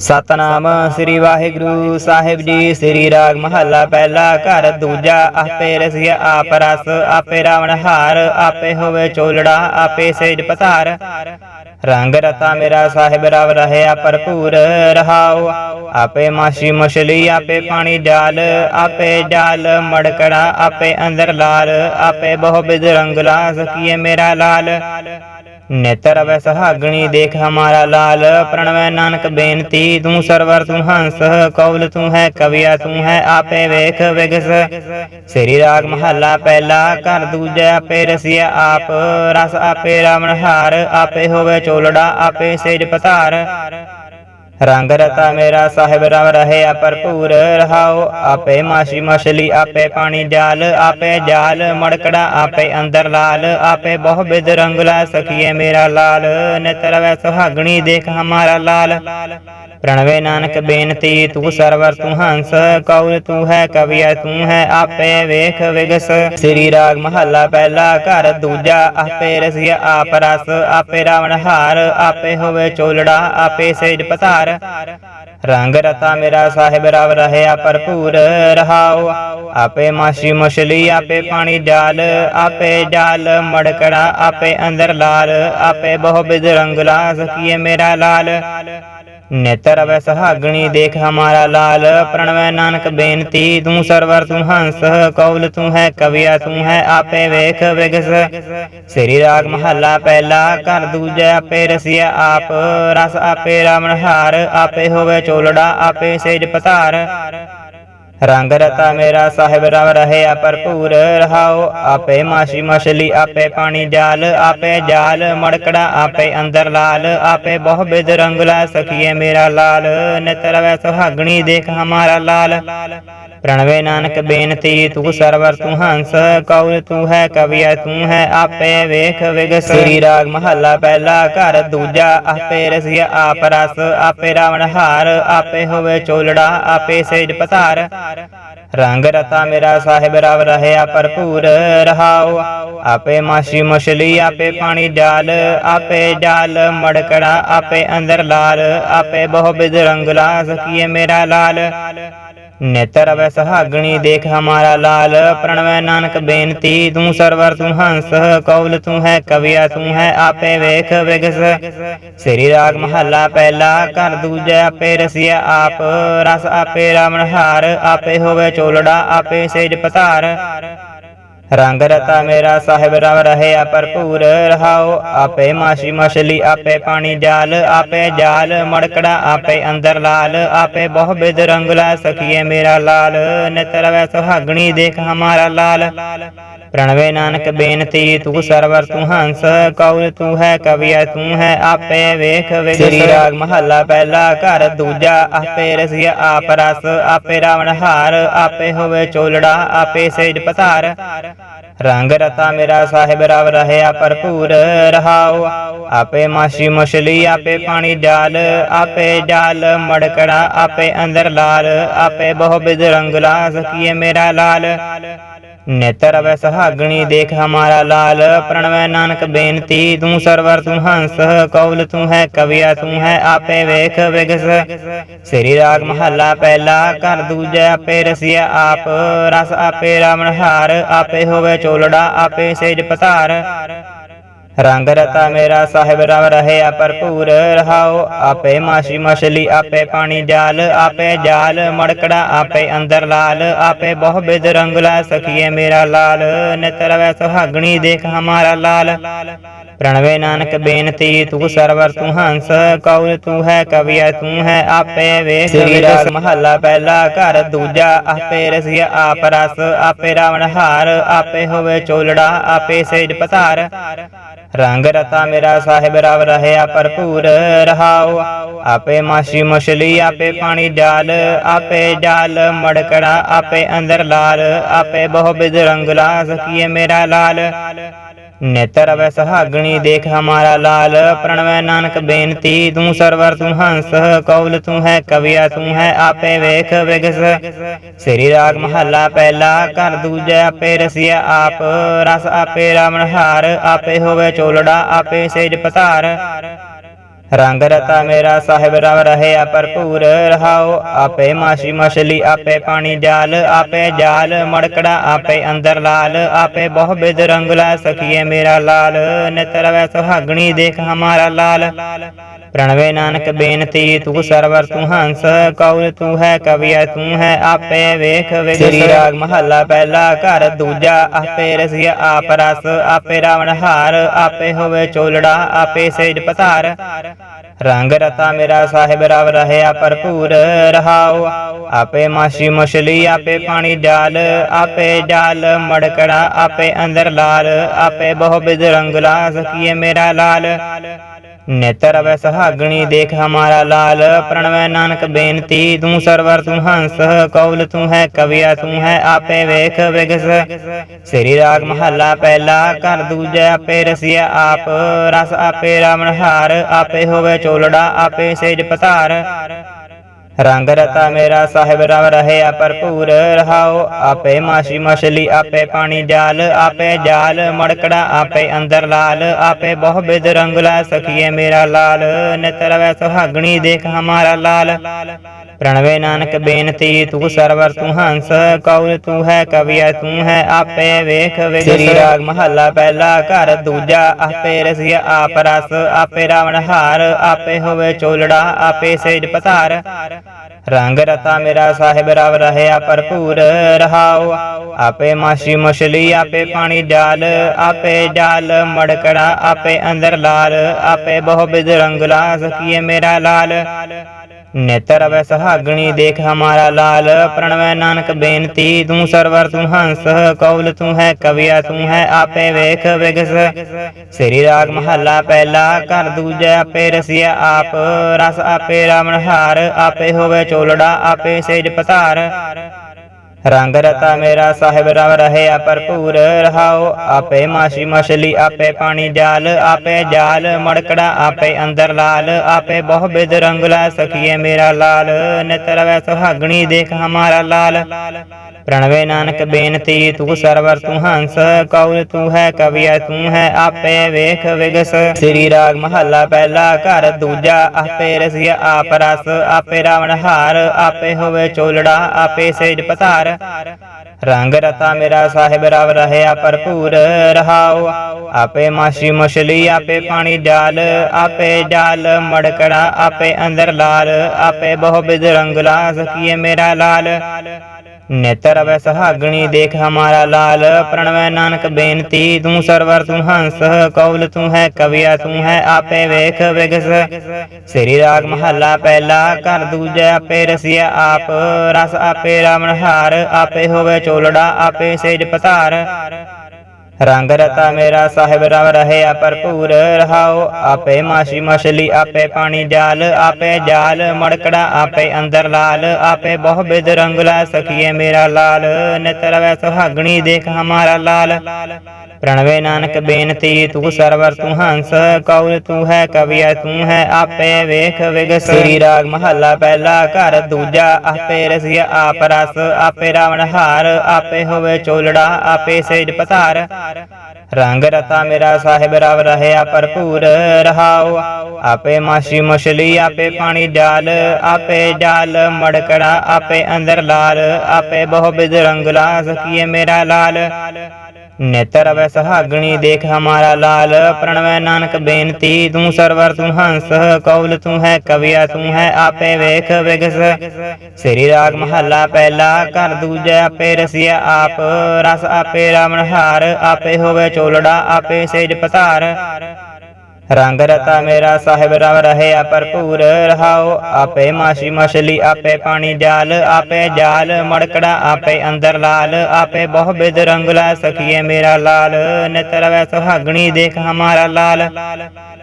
ਸਤਨਾਮ ਸ੍ਰੀ ਵਾਹਿਗੁਰੂ ਸਾਹਿਬ ਜੀ, ਸ੍ਰੀ ਰਾਗ ਮਹੱਲਾ ਪਹਿਲਾ ਘਰ, ਦੂਜਾ ਆਪੇ ਰਸਿਆ, ਆਪ ਰਸ, ਆਪੇ ਰਾਵਣ ਹਾਰ, ਆਪੇ ਹੋਵੇ ਚੋਲੜਾ, ਆਪੇ ਸੇਜ ਪਧਾਰ ਰੰਗ ਰਤਾ ਮੇਰਾ ਸਾਹਿਬ ਰਵ ਰਹਿਆ ਭਰਪੂਰ, ਰਹਾਉ। ਆਪੇ ਮਾਸ਼ੀ ਮਛਲੀ ਆਪੇ ਪਾਣੀ ਜਾਲ ਆਪੇ ਜਾਲ ਮੜਕੜਾ ਆਪੇ ਅੰਦਰ ਲਾਲ। ਆਪੇ ਬਹੁ ਬਿਦ ਰੰਗ ਸਕੀਏ ਮੇਰਾ ਲਾਲ। ਨੇਤਰ ਵੈ ਸਹਾਗਣੀ ਦੇਖ ਹਮਾਰਾ ਲਾਲ। ਪ੍ਰਣਵੈ ਨਾਨਕ ਬੇਨਤੀ, ਤੂੰ ਸਰਵਰ, ਤੂੰ ਹੰਸ, ਕੌਲ ਤੂੰ ਹੈ, ਕਵਿਆ ਤੂੰ ਹੈ, ਆਪੇ ਵੇਖ, ਵਿਗਸ। ਸ੍ਰੀ ਰਾਗ ਮਹੱਲਾ ਪਹਿਲਾ, ਘਰ ਦੂਜਾ ਆਪੇ ਰਸਿਆ ਆਪ। ਰਸ ਆਪੇ ਰਾਵਣ ਹਾਰ, ਆਪੇ ਹੋਵੇ ਚੋਲੜਾ, ਆਪੇ ਸੇਜ ਪਤਾਰ। ਰੰਗ ਰਤਾ ਮੇਰਾ ਸਾਹਿਬ ਰਵ ਰਹੇ ਭਰਪੂਰ ਰਹਾਓ। ਆਪੇ ਮਾਸ਼ੀ ਮਛਲੀ, ਆਪੇ ਪਾਣੀ ਜਾਲ, ਆਪੇ ਜਾਲ ਮੜਕੜਾ, ਆਪੇ ਅੰਦਰ ਲਾਲ। ਆਪੇ ਬਹੁ ਬਿਦ ਰੰਗ ਸਖੀਏ ਮੇਰਾ ਲਾਲ। ਨਿਤਰ ਸੁਹਾਗਣੀ ਦੇਖ ਹਮਾਰਾ ਲਾਲ। ਪ੍ਰਣਵੇ ਨਾਨਕ ਬੇਨਤੀ, ਤੂੰ ਸਰਵਰ ਤੂੰ ਹੰਸ ਕੌਲ ਤੂੰ ਹੈ ਕਵੀਆ ਤੂੰ ਹੈ, ਆਪੇ ਵੇਖ ਵਿਗਸ। ਸ੍ਰੀ ਰਾਗ ਮਹੱਲਾ ਪਹਿਲਾ ਘਰ ਦੂਜਾ, ਆਪੇ ਰਸਿਆ ਆਪ ਰਸ, ਆਪੇ ਰਾਵਣ ਹਾਰ, ਆਪੇ ਹੋਵੇ ਚੋਲੜਾ, ਆਪੇ ਸੇਜ ਪਤਾਰ ਪਧਾਰ ਰੰਗ ਰਤਾ ਮੇਰਾ ਸਾਹਿਬ ਰਵ ਰਹਿਆ ਭਰਪੂਰ। ਰਹਾਉ ਆਪੇ ਮਾਸ਼ੀ ਮਛਲੀ ਆਪੇ ਪਾਣੀ ਜਾਲ ਆਪੇ ਜਾਲ ਮੜਕੜਾ, ਆਪੇ ਅੰਦਰ ਲਾਲ, ਆਪੇ ਬਹੁ ਬਿਦ ਰੰਗ ਲਾ ਸਕੀਏ ਮੇਰਾ ਲਾਲ। ਨੇਤਰ ਵੈ ਸਹਾਗਣੀ ਦੇਖ ਹਮਾਰਾ ਲਾਲ ਪ੍ਰਣਵੈ ਨਾਨਕ ਬੇਨਤੀ, ਤੂੰ ਸਰਵਰ, ਤੂੰ ਹੰਸ, ਕੌਲ ਤੂੰ ਹੈ, ਕਵਿਆ ਤੂੰ ਹੈ, ਆਪੇ ਵੇਖ, ਵਿਗਸ। ਸ੍ਰੀ ਰਾਗ ਮਹੱਲਾ ਪਹਿਲਾ, ਘਰ ਦੂਜਾ ਆਪੇ ਰਸਿਆ ਆਪ, ਰਸ ਆਪੇ ਰਾਵਣ ਹਾਰ, ਆਪੇ ਹੋਵੇ ਚੋਲੜਾ, ਆਪੇ ਸੇਜ ਪਤਾਰ। ਰੰਗ ਰਤਾ ਮੇਰਾ ਸਾਹਿਬ ਰਵ ਰਹੇ ਭਰਪੂਰ ਰਹਾਓ। ਆਪੇ ਮਾਸ਼ੀ ਮਛਲੀ, ਆਪੇ ਪਾਣੀ ਜਾਲ, ਆਪੇ ਜਾਲ ਮੜਕੜਾ, ਆਪੇ ਅੰਦਰ ਲਾਲ। ਆਪੇ ਬਹੁ ਬਿਦ ਰੰਗ ਸਖੀਏ ਮੇਰਾ ਲਾਲ। ਨਿਤਰ ਵੈ ਸੁਹਾਗਣੀ, ਦੇਖ ਹਮਾਰਾ ਲਾਲ। ਪ੍ਰਣਵੇ ਨਾਨਕ, ਬੇਨਤੀ, ਤੂੰ ਸਰਵਰ, ਤੂੰ ਹੰਸ ਕੌਲ ਤੂੰ ਹੈ ਕਵਿਆ ਤੂੰ ਹੈ, ਆਪੇ ਵੇਖ, ਵਿਗਸ। ਸ੍ਰੀ ਰਾਗ ਮਹੱਲਾ, ਪਹਿਲਾ ਘਰ, ਦੂਜਾ ਆਪੇ ਰਸਿਆ ਆਪ ਰਸ। ਆਪੇ ਰਾਵਣ ਹਾਰ, ਆਪੇ ਹੋਵੇ ਚੋਲੜਾ, ਆਪੇ ਸੇਜ ਪਤਾਰ ਰੰਗ ਰਤਾ ਮੇਰਾ ਸਾਹਿਬ ਰਵ ਰਹਿਆ, ਭਰਪੂਰ ਰਹਾਓ। ਆਪੇ ਮਾਸ਼ੀ ਮਛਲੀ ਆਪੇ ਪਾਣੀ ਡਾਲ, ਆਪੇ ਡਾਲ ਮੜਕੜਾ, ਆਪੇ ਅੰਦਰ ਲਾਲ, ਆਪੇ ਬਹੁ ਬਿਦ ਰੰਗ ਲਾ ਸਕੀਏ ਮੇਰਾ ਲਾਲ। ਨੇਤਰ ਵੈ ਸਹਾਗਣੀ ਦੇਖ ਹਮਾਰਾ ਲਾਲ ਪ੍ਰਣਵੈ ਨਾਨਕ ਬੇਨਤੀ, ਤੂੰ ਸਰਵਰ, ਤੂੰ ਹੰਸ, ਕੌਲ ਤੂੰ ਹੈ, ਕਵਿਆ ਤੂੰ ਹੈ, ਆਪੇ ਵੇਖ, ਵਿਗਸ। ਸ੍ਰੀ ਰਾਗ ਮਹੱਲਾ ਪਹਿਲਾ, ਘਰ ਦੂਜਾ ਆਪੇ ਰਸਿਆ ਆਪ, ਰਸ ਆਪੇ ਰਾਵਣ ਹਾਰ, ਆਪੇ ਹੋਵੇ ਚੋਲੜਾ, ਆਪੇ ਸੇਜ ਪਤਾਰ। ਰੰਗ ਰਤਾ ਮੇਰਾ ਸਾਹਿਬ ਰਵ ਰਹੇ ਭਰਪੂਰ ਰਹਾਓ। ਆਪੇ ਮਾਸ਼ੀ ਮਛਲੀ, ਆਪੇ ਪਾਣੀ ਜਾਲ, ਆਪੇ ਜਾਲ ਮੜਕੜਾ, ਆਪੇ ਅੰਦਰ ਲਾਲ। ਆਪੇ ਬਹੁ ਬਿਦ ਰੰਗ ਸਖੀਏ ਮੇਰਾ ਲਾਲ। ਨਿਤਰ ਵੈ ਸੁਹਾਗਣੀ ਦੇਖ ਹਮਾਰਾ ਲਾਲ। ਪ੍ਰਣਵੇ ਨਾਨਕ ਬੇਨਤੀ, ਤੂੰ ਸਰਵਰ, ਤੂੰ ਹੰਸ ਕੌਲ ਤੂੰ ਹੈ ਕਵਿਆ ਤੂੰ ਹੈ, ਆਪੇ ਵੇਖ ਵਿਗਸ ਸ੍ਰੀ ਰਾਗ ਮਹੱਲਾ ਪਹਿਲਾ ਘਰ, ਦੂਜਾ ਆਪੇ ਰਸਿਆ ਆਪ ਰਸ। ਆਪੇ ਰਾਵਣ ਹਾਰ, ਆਪੇ ਹੋਵੇ ਚੋਲੜਾ, ਆਪੇ ਸੇਜ ਪਤਾਰ ਰੰਗ ਰਤਾ ਮੇਰਾ ਸਾਹਿਬ ਰਵ ਰਹਿਆ ਭਰਪੂਰ ਰਹਾਉ। ਆਪੇ ਮਾਸ਼ੀ ਮਛਲੀ ਆਪੇ ਪਾਣੀ ਡਾਲ, ਆਪੇ ਡਾਲ ਮੜਕੜਾ, ਆਪੇ ਅੰਦਰ ਲਾਲ, ਆਪੇ ਬਹੁ ਬਿਦ ਰੰਗ ਲਾ ਸਕੀਏ ਮੇਰਾ ਲਾਲ। ਨੇਤਰ ਵੈ ਸਹਾਗਣੀ, ਦੇਖ ਹਮਾਰਾ ਲਾਲ। ਪ੍ਰਣਵੈ ਨਾਨਕ ਬੇਨਤੀ, ਤੂੰ ਸਰਵਰ, ਤੂੰ ਹੰਸ। ਕੌਲ ਤੂੰ ਹੈ, ਕਵਿਆ ਤੂੰ ਹੈ, ਆਪੇ ਵੇਖ, ਵਿਗਸ। ਸ੍ਰੀ ਰਾਗ ਮਹੱਲਾ ਪਹਿਲਾ, ਘਰ ਦੂਜਾ, ਆਪੇ ਰਸਿਆ ਆਪ। ਰਸ ਆਪੇ ਰਾਵਣ ਹਾਰ, ਆਪੇ ਹੋਵੇ ਚੋਲੜਾ, ਆਪੇ ਸੇਜ ਪਤਾਰ ਰੰਗ ਰਤਾ ਮੇਰਾ ਸਾਹਿਬ ਰਵ ਰਹੇ ਭਰਪੂਰ ਰਹਾਓ। ਆਪੇ ਮਾਸ਼ੀ ਮਛਲੀ ਆਪੇ ਪਾਣੀ ਜਾਲ ਆਪੇ ਜਾਲ ਮੜਕੜਾ ਆਪੇ ਅੰਦਰ ਲਾਲ। ਆਪੇ ਬਹੁ ਬਿਦ ਰੰਗ ਲਾ ਸਖੀਏ ਮੇਰਾ ਲਾਲ। ਨਿਤਰ ਵੈ ਸੁਹਾਗਣੀ ਦੇਖ ਹਮਾਰਾ ਲਾਲ। ਪ੍ਰਣਵੇ ਨਾਨਕ ਬੇਨਤੀ ਤੂੰ ਸਰਵਰ ਤੂੰ ਹੰਸ ਕੌਲ ਤੂੰ ਹੈ ਕਵਿਆ ਤੂੰ ਹੈ ਆਪੇ ਵੇਖ ਸ੍ਰੀ ਰਾਗ ਮਹੱਲਾ ਪਹਿਲਾ ਘਰ ਦੂਜਾ ਆਪੇ ਰਸਿਆ ਆਪ ਰਸ ਆਪੇ ਰਾਵਣ ਹਾਰ ਆਪੇ ਹੋਵੇ ਚੋਲੜਾ ਆਪੇ ਸੇਜ ਪਧਾਰ ਰੰਗ ਰਤਾ ਮੇਰਾ ਸਾਹਿਬ ਰਵ ਰਹਿਆ ਭਰਪੂਰ ਰਹਾਉ। ਆਪੇ ਮਾਸ਼ੀ ਮਛਲੀ ਆਪੇ ਪਾਣੀ ਜਾਲ ਆਪੇ ਜਾਲ ਮੜਕੜਾ, ਆਪੇ ਅੰਦਰ ਲਾਲ, ਆਪੇ ਬਹੁ ਬਿਦ ਰੰਗ ਲਾ ਸਕੀਏ ਮੇਰਾ ਲਾਲ। ਨੇਤਰ ਵੈ ਸਹਾਗਣੀ ਦੇਖ ਹਮਾਰਾ ਲਾਲ ਪ੍ਰਣਵੈ ਨਾਨਕ ਬੇਨਤੀ, ਤੂੰ ਸਰਵਰ, ਤੂੰ ਹੰਸ, ਕੌਲ ਤੂੰ ਹੈ, ਕਵਿਆ ਤੂੰ ਹੈ, ਆਪੇ ਵੇਖ, ਵਿਗਸ। ਸ੍ਰੀ ਰਾਗ ਮਹੱਲਾ ਪਹਿਲਾ, ਘਰ ਦੂਜਾ ਆਪੇ ਰਸਿਆ ਆਪ, ਰਸ ਆਪੇ ਰਾਵਣ ਹਾਰ, ਆਪੇ ਹੋਵੇ ਚੋਲੜਾ, ਆਪੇ ਸੇਜ ਪਧਾਰ ਰੰਗ ਰਤਾ ਮੇਰਾ ਸਾਹਿਬ ਰਵ ਰਹੇ ਭਰਪੂਰ ਰਹਾਓ। ਆਪੇ ਮਾਸੀ ਮਛਲੀ, ਆਪੇ ਪਾਣੀ ਜਾਲ, ਆਪੇ ਜਾਲ ਮੜਕੜਾ, ਆਪੇ ਅੰਦਰ ਲਾਲ। ਆਪੇ ਬਹੁ ਬਿਦ ਰੰਗ ਸਖੀਏ ਮੇਰਾ ਲਾਲ। ਨਿਤ ਰਵੈ ਸੁਹਾਗਣੀ ਦੇਖ ਹਮਾਰਾ ਲਾਲ। ਪ੍ਰਣਵੇ ਨਾਨਕ ਬੇਨਤੀ, ਤੂੰ ਸਰਵਰ, ਤੂੰ ਹੰਸ ਕੌਲ ਤੂੰ ਹੈ ਕਵੀਆ ਤੂੰ ਹੈ, ਆਪੇ ਵੇਖ ਵਿਗਸ ਸ੍ਰੀ ਰਾਗ ਮਹੱਲਾ ਪਹਿਲਾ ਘਰ, ਦੂਜਾ ਆਪੇ ਰਸਿਆ ਆਪ ਰਸ। ਆਪੇ ਰਾਵਣ ਹਾਰ, ਆਪੇ ਹੋਵੇ ਚੋਲੜਾ, ਆਪੇ ਸੇਜ ਪਤਾਰ ਰੰਗ ਰਤਾ ਮੇਰਾ ਸਾਹਿਬ ਰਵ ਰਹਿਆ ਭਰਪੂਰ, ਰਹਾਉ। ਆਪੇ ਮਾਸੀ ਮਛਲੀ ਆਪੇ ਪਾਣੀ ਡਾਲ, ਆਪੇ ਡਾਲ, ਮੜਕੜਾ ਆਪੇ ਅੰਦਰ ਲਾਲ। ਆਪੇ ਬਹੁ ਬਿਦ ਰੰਗ ਲਾ ਸਕੀਏ ਮੇਰਾ ਲਾਲ। ਨੇਤਰ ਵੈ ਸੁਹਾਗਣੀ ਦੇਖ ਹਮਾਰਾ ਲਾਲ। ਪ੍ਰਣਵੈ ਨਾਨਕ ਬੇਨਤੀ, ਤੂੰ ਸਰਵਰ, ਤੂੰ ਹੰਸ, ਕੌਲ ਤੂੰ ਹੈ, ਕਵਿਆ ਤੂੰ ਹੈ, ਆਪੇ ਵੇਖ, ਵਿਗਸ। ਸ੍ਰੀ ਰਾਗ ਮਹੱਲਾ ਪਹਿਲਾ ਕਰ ਦੂਜਾ ਆਪੇ ਰਸਿਆ ਆਪ। ਰਸ ਆਪੇ ਰਾਵਣ ਹਾਰ, ਆਪੇ ਹੋਵੇ ਚੋਲੜਾ, ਆਪੇ ਸੇਜ ਪਤਾਰ ਰੰਗ ਰਤਾ ਮੇਰਾ ਸਾਹਿਬ ਰਵ ਰਹਿਆ ਭਰਪੂਰ ਰਹਾਓ। ਆਪੇ ਮਾਛੀ ਮਛਲੀ, ਆਪੇ ਪਾਣੀ ਜਾਲ ਆਪੇ ਜਾਲ ਮੜਕੜਾ ਆਪੇ ਅੰਦਰ ਲਾਲ। ਆਪੇ ਬਹੁ ਬਿਦ ਰੰਗ ਸਖੀਏ ਮੇਰਾ ਲਾਲ। ਨਿਤ ਸੁਹਾਗਣੀ ਦੇਖ ਹਮਾਰਾ ਲਾਲ। ਪ੍ਰਣਵੇ ਨਾਨਕ ਬੇਨਤੀ, ਤੂੰ ਸਰਵਰ, ਤੂੰ ਹੰਸ ਕੌਲ ਤੂੰ ਹੈ ਕਵੀਆ ਤੂੰ ਹੈ, ਆਪੇ ਵੇਖ ਵਿਗਸ। ਸ੍ਰੀ ਰਾਗ ਮਹੱਲਾ ਪਹਿਲਾ ਘਰ, ਦੂਜਾ ਆਪੇ ਰਸੀਆ ਆਪ ਰਸ। ਆਪੇ ਰਾਵਣ ਹਾਰ, ਆਪੇ ਹੋਵੇ ਚੋਲੜਾ, ਆਪੇ ਸੇਜ ਪਤਾਰ ਰੰਗ ਰਤਾ ਮੇਰਾ ਸਾਹਿਬ ਰਵ ਰਹਿਆ ਭਰਪੂਰ ਰਹਾਉ। ਆਪੇ ਮਾਸੀ ਮਛਲੀ ਆਪੇ ਪਾਣੀ ਜਾਲ ਆਪੇ ਜਾਲ ਮੜਕੜਾ, ਆਪੇ ਅੰਦਰ ਲਾਲ, ਆਪੇ ਬਹੁ ਬਿਦ ਰੰਗ ਲਾ ਸਕੀਏ ਮੇਰਾ ਲਾਲ। ਨੇਤਰ ਵੈ ਸੁਹਾਗਣੀ, ਦੇਖ ਹਮਾਰਾ ਲਾਲ। ਪ੍ਰਣਵੈ ਨਾਨਕ ਬੇਨਤੀ, ਤੂੰ ਸਰਵਰ, ਤੂੰ ਹੰਸ। ਕੌਲ ਤੂੰ ਹੈ, ਕਵੀਆ ਤੂੰ ਹੈ, ਆਪੇ ਵੇਖ, ਵਿਗਸ। ਸ੍ਰੀ ਰਾਗ ਮਹੱਲਾ ਪਹਿਲਾ, ਘਰ ਦੂਜੇ ਆਪੇ ਰਸਿਆ ਆਪ। ਰਸ ਆਪੇ ਰਾਵਣ ਹਾਰ, ਆਪੇ ਹੋਵੇ ਚੋਲੜਾ, ਆਪੇ ਸੇਜ ਪਤਾਰ ਰੰਗ ਰਤਾ ਮੇਰਾ ਸਾਹਿਬ ਰਵ ਰਹਿਆ ਭਰਪੂਰ ਰਹਾਓ। ਆਪੇ ਮਾਸੀ ਮਛਲੀ, ਆਪੇ ਪਾਣੀ ਜਾਲ, ਆਪੇ ਜਾਲ ਮੜਕੜਾ, ਆਪੇ ਅੰਦਰ ਲਾਲ। ਆਪੇ ਬਹੁ ਬਿਦ ਰੰਗ ਸਖੀਏ ਮੇਰਾ ਲਾਲ। ਨਿਤ ਰਵੈ ਸੁਹਾਗਣੀ, ਦੇਖ ਹਮਾਰਾ ਲਾਲ। ਪ੍ਰਣਵੇ ਨਾਨਕ ਬੇਨਤੀ, ਤੂੰ ਸਰਵਰ, ਤੂੰ ਹੰਸ। ਕੌਲ ਤੂੰ ਹੈ ਕਵੀਆ ਤੂੰ ਹੈ, ਆਪੇ ਵੇਖ ਵਿਗਸ। ਸ੍ਰੀ ਰਾਗ ਮਹੱਲਾ ਪਹਿਲਾ ਘਰ, ਦੂਜਾ ਆਪੇ ਰਸੀਆ ਆਪ ਰਸ। ਆਪੇ ਰਾਵਣ ਹਾਰ, ਆਪੇ ਹੋਵੇ ਚੋਲੜਾ, ਆਪੇ ਸੇਜ ਪਤਾਰ ਪਧਾਰ ਰੰਗ ਰਤਾ ਮੇਰਾ ਸਾਹਿਬ ਰਵ ਰਹਿਆ ਭਰਪੂਰ। ਰਹਾਉ ਆਪੇ ਮਾਸੀ ਮਛਲੀ ਆਪੇ ਪਾਣੀ ਜਾਲ ਆਪੇ ਜਾਲ ਮੜਕੜਾ ਆਪੇ ਅੰਦਰ ਲਾਲ, ਆਪੇ ਬਹੁ ਬਿਦ ਰੰਗ ਲਾ ਸਕੀਏ ਮੇਰਾ ਲਾਲ। ਨੇਤਰ ਵੈ ਸੁਹਾਗਣੀ ਦੇਖ ਹਮਾਰਾ ਲਾਲ। ਪ੍ਰਣਵੈ ਨਾਨਕ ਬੇਨਤੀ, ਤੂੰ ਸਰਵਰ ਤੂੰ ਹੰਸ, ਕੌਲ ਤੂੰ ਹੈ ਕਵਿਆ, ਤੂੰ ਹੈ ਆਪੇ ਵੇਖ ਵਿਗਸ। ਸ੍ਰੀ ਰਾਗ ਮਹੱਲਾ ਪਹਿਲਾ ਕਰ ਦੂਜਾ ਆਪੇ ਰਸਿਆ ਆਪ। ਰਸ ਆਪੇ ਰਾਵਣ ਹਾਰ, ਆਪੇ ਹੋਵੇ ਚੋਲੜਾ, ਆਪੇ ਸੇਜ ਪਤਾਰ। ਰੰਗ ਰਤਾ ਮੇਰਾ ਸਾਹਿਬ ਰਵ ਰਹਿਆ ਭਰਪੂਰ ਰਹਾਓ। ਆਪੇ ਮਾਸੀ ਮਛਲੀ, ਆਪੇ ਪਾਣੀ ਜਾਲ, ਆਪੇ ਜਾਲ ਮੜਕੜਾ, ਆਪੇ ਅੰਦਰ ਲਾਲ। ਆਪੇ ਬਹੁ ਬਿਦ ਰੰਗ ਸਖੀਏ ਮੇਰਾ ਲਾਲ। ਨਿਤ ਰਵੈ ਸੁਹਾਗਣੀ ਦੇਖ ਹਮਾਰਾ ਲਾਲ। ਪ੍ਰਣਵੇ ਨਾਨਕ ਬੇਨਤੀ, ਤੂੰ ਸਰਵਰ, ਤੂੰ ਹੰਸ ਕੌਲ ਤੂੰ ਹੈ ਕਵੀਆ ਤੂੰ ਹੈ, ਆਪੇ ਵੇਖ ਵਿਗ ਸ੍ਰੀ ਰਾਗ ਮਹੱਲਾ ਪਹਿਲਾ ਘਰ, ਦੂਜਾ ਆਪੇ ਰਸਿਆ ਆਪ ਰਸ। ਆਪੇ ਰਾਵਣ ਹਾਰ, ਆਪੇ ਹੋਵੇ ਚੋਲੜਾ, ਆਪੇ ਸੇਜ ਪਤਾਰ ਰੰਗ ਰਤਾ ਮੇਰਾ ਸਾਹਿਬ ਰਵ ਰਹਿਆ ਭਰਪੂਰ ਰਹਾਉ ਆਪੇ ਮਾਛੀ ਮਛਲੀ ਆਪੇ ਪਾਣੀ ਜਾਲ ਆਪੇ ਜਾਲ ਮੜਕੜਾ ਆਪੇ ਅੰਦਰ ਲਾਲ ਆਪੇ ਬਹੁ ਬਿਦ ਰੰਗ ਲਾ ਸਕੀਏ ਮੇਰਾ ਲਾਲ। ਨੇਤਰ ਵੈ ਸੁਹਾਗਣੀ ਦੇਖ ਹਮਾਰਾ ਲਾਲ। ਪ੍ਰਣਵੈ ਨਾਨਕ ਬੇਨਤੀ, ਤੂੰ ਸਰਵਰ, ਤੂੰ ਹੰਸ, ਕੌਲ ਤੂੰ ਹੈ, ਕਵਿਆ ਤੂੰ ਹੈ, ਆਪੇ ਵੇਖ, ਵਿਗਸ। ਸ੍ਰੀ ਰਾਗ ਮਹੱਲਾ ਪਹਿਲਾ, ਘਰ ਦੂਜਾ ਆਪੇ ਰਸਿਆ ਆਪ। ਰਸ ਆਪੇ ਰਾਵਣ ਹਾਰ, ਆਪੇ ਹੋਵੇ ਚੋਲੜਾ, ਆਪੇ ਸੇਜ ਪਤਾਰ ਰੰਗ ਰਤਾ ਮੇਰਾ ਸਾਹਿਬ ਰਵ ਰਹੇ ਭਰਪੂਰ ਰਹਾਓ। ਆਪੇ ਮਾਛੀ ਮਛਲੀ, ਆਪੇ ਪਾਣੀ ਜਾਲ, ਆਪੇ ਜਾਲ ਮੜਕੜਾ, ਆਪੇ ਅੰਦਰ ਲਾਲ। ਆਪੇ ਬਹੁ ਬਿਦ ਰੰਗ ਸਖੀਏ ਮੇਰਾ ਲਾਲ। ਨਿਤ ਸੁਹਾਗਣੀ ਦੇਖ ਹਮਾਰਾ ਲਾਲ।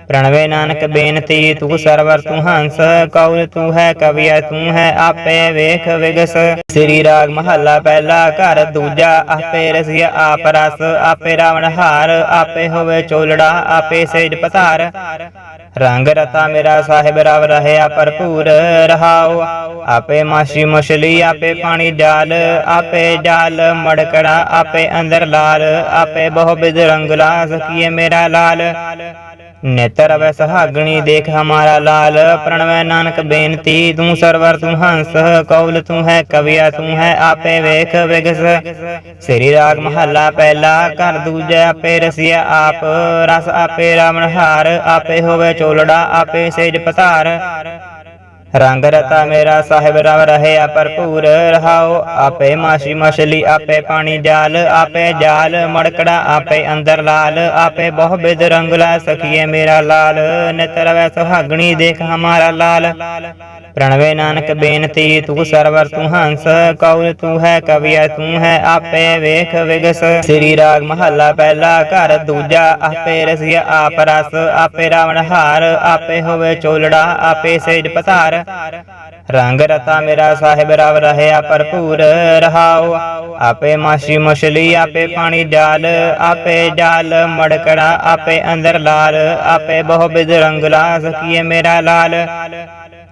ਪ੍ਰਣਵੇ ਨਾਨਕ ਬੇਨਤੀ, ਤੂੰ ਸਰਵਰ, ਤੂੰ ਹੰਸ ਕੌਲ ਤੂੰ ਹੈ ਕਵੀਆ ਤੂੰ ਹੈ, ਆਪੇ ਵੇਖ ਵਿਗਸ। ਸ੍ਰੀ ਰਾਗ ਮਹੱਲਾ ਪਹਿਲਾ ਘਰ, ਦੂਜਾ ਆਪੇ ਰਸਿਆ ਆਪ ਰਸ, ਆਪੇ ਰਾਵਣ ਹਾਰ, ਆਪੇ ਹੋਵੇ ਚੋਲੜਾ, ਆਪੇ ਸੇਜ ਪਤਾ ਪਧਾਰ ਰੰਗ ਰਤਾ ਮੇਰਾ ਸਾਹਿਬ ਰਵ ਰਹਿਆ, ਭਰਪੂਰ ਰਹਾਓ ਆਪੇ ਮਾਸੀ ਮਛਲੀ ਆਪੇ ਪਾਣੀ ਜਾਲ ਆਪੇ ਜਾਲ ਮੜਕੜਾ, ਆਪੇ ਅੰਦਰ ਲਾਲ, ਆਪੇ ਬਹੁ ਬਿਦ ਰੰਗ ਲਾ ਸਕੀਏ ਮੇਰਾ ਲਾਲ। ਨੇਤਰ ਵੈ ਸੁਹਾਗਣੀ, ਦੇਖ ਹਮਾਰਾ ਲਾਲ। ਪ੍ਰਣਵੈ ਨਾਨਕ ਬੇਨਤੀ, ਤੂੰ ਸਰਵਰ, ਤੂੰ ਹੰਸ। ਕੌਲ ਤੂੰ ਹੈ, ਕਵਿਆ ਤੂੰ ਹੈ, ਆਪੇ ਵੇਖ, ਵਿਗਸ। ਸ੍ਰੀ ਰਾਗ ਮਹੱਲਾ ਪਹਿਲਾ, ਘਰ ਦੂਜਾ ਆਪੇ ਰਸਿਆ ਆਪ। ਰਸ ਆਪੇ ਰਾਵਣ ਹਾਰ, ਆਪੇ ਹੋਵੇ ਚੋਲੜਾ, ਆਪੇ ਸੇਜ ਪਤਾਰ ਰੰਗ ਰਤਾ ਮੇਰਾ ਸਾਹਿਬ ਰਵ ਰਹੇ ਆ ਭਰਪੂਰ ਰਹਾਓ। ਆਪੇ ਮਾਸ਼ੀ ਮਛਲੀ, ਆਪੇ ਪਾਣੀ ਜਾਲ, ਆਪੇ ਜਾਲ ਮੜਕੜਾ, ਆਪੇ ਅੰਦਰ ਲਾਲ। ਆਪੇ ਬਹੁ ਬਿਦ ਰੰਗਲਾ ਸਖੀਏ ਮੇਰਾ ਲਾਲ। ਨਿਤਰ ਵੈ ਸੁਹਾਗਣੀ ਦੇਖ ਹਮਾਰਾ ਲਾਲ। ਪ੍ਰਣਵੇ ਨਾਨਕ ਬੇਨਤੀ, ਤੂੰ ਸਰਵਰ, ਤੂੰ ਹੰਸ ਕੌਲ ਤੂੰ ਹੈ ਕਵੀਆ ਤੂੰ ਹੈ, ਆਪੇ ਵੇਖ ਵਿਗਸ। ਸ੍ਰੀ ਰਾਗ ਮਹੱਲਾ ਪਹਿਲਾ ਘਰ, ਦੂਜਾ ਆਪੇ ਰਸਿਆ ਆਪ ਰਸ। ਆਪੇ ਰਾਵਣ ਹਾਰ, ਆਪੇ ਹੋਵੇ ਚੋਲੜਾ, ਆਪੇ ਸੇਜ ਪਤਾਰ ਰੰਗ ਰਤਾ ਮੇਰਾ ਸਾਹਿਬ ਰਵ ਰਹਿਆ ਭਰਪੂਰ। ਰਹਾਓ, ਆਪੇ ਮਾਸ਼ੀ ਮਛਲੀ ਆਪੇ ਪਾਣੀ ਜਾਲ ਆਪੇ ਡਾਲ, ਮੜਕੜਾ ਆਪੇ ਅੰਦਰ ਲਾਲ, ਆਪੇ ਬਹੁ ਬਿਦ ਰੰਗਲਾ ਸਖੀਏ ਮੇਰਾ ਲਾਲ।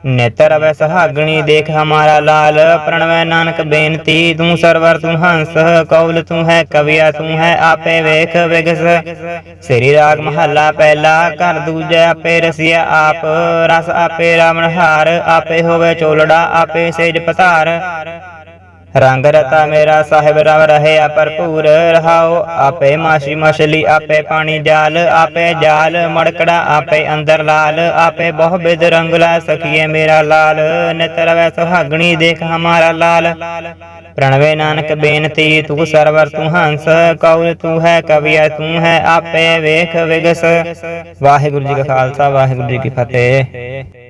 ਨੇਤਰ ਵੈ ਸੁਹਾਗਣੀ ਦੇਖ ਹਮਾਰਾ ਲਾਲ। ਪ੍ਰਣਵੈ ਨਾਨਕ ਬੇਨਤੀ, ਤੂੰ ਸਰਵਰ, ਤੂੰ ਹੰਸ, ਕੌਲ ਤੂੰ ਹੈ ਕਵਿਆ, ਤੂੰ ਹੈ ਆਪੇ ਵੇਖ, ਵਿਗਸ। ਸ੍ਰੀ ਰਾਗ ਮਹੱਲਾ ਪਹਿਲਾ, ਘਰ ਦੂਜਾ ਆਪੇ ਰਸਿਆ ਆਪ। ਰਸ ਆਪੇ ਰਾਵਣ ਹਾਰ, ਆਪੇ ਹੋਵੇ ਚੋਲੜਾ, ਆਪੇ ਸੇਜ ਪਤਾਰ ਰੰਗ ਰਤਾ ਮੇਰਾ ਸਾਹਿਬ ਰਵ ਰਹੇ ਭਰਪੂਰ ਰਹਾਓ। ਆਪੇ ਮਾਸ਼ੀ ਮਛਲੀ, ਆਪੇ ਪਾਣੀ ਜਾਲ, ਆਪੇ ਜਾਲ ਮੜਕੜਾ, ਆਪੇ ਅੰਦਰ ਲਾਲ। ਆਪੇ ਬਹੁ ਬਿਦ ਰੰਗਲਾ ਸਖੀਏ ਮੇਰਾ ਲਾਲ। ਨਿਤਰ ਵੈ ਸੁਹਾਗਣੀ ਦੇਖ ਹਮਾਰਾ ਲਾਲ। ਪ੍ਰਣਵੇ ਨਾਨਕ ਬੇਨਤੀ, ਤੂੰ ਸਰਵਰ, ਤੂੰ ਹੰਸ ਕੌਲ ਤੂੰ ਹੈ ਕਵੀਆ ਤੂੰ ਹੈ, ਆਪੇ ਵੇਖ ਵਿਗਸ। ਵਾਹਿਗੁਰੂ ਜੀ ਕਾ ਖਾਲਸਾ, ਵਾਹਿਗੁਰੂ ਜੀ ਕੀ ਫਤਿਹ।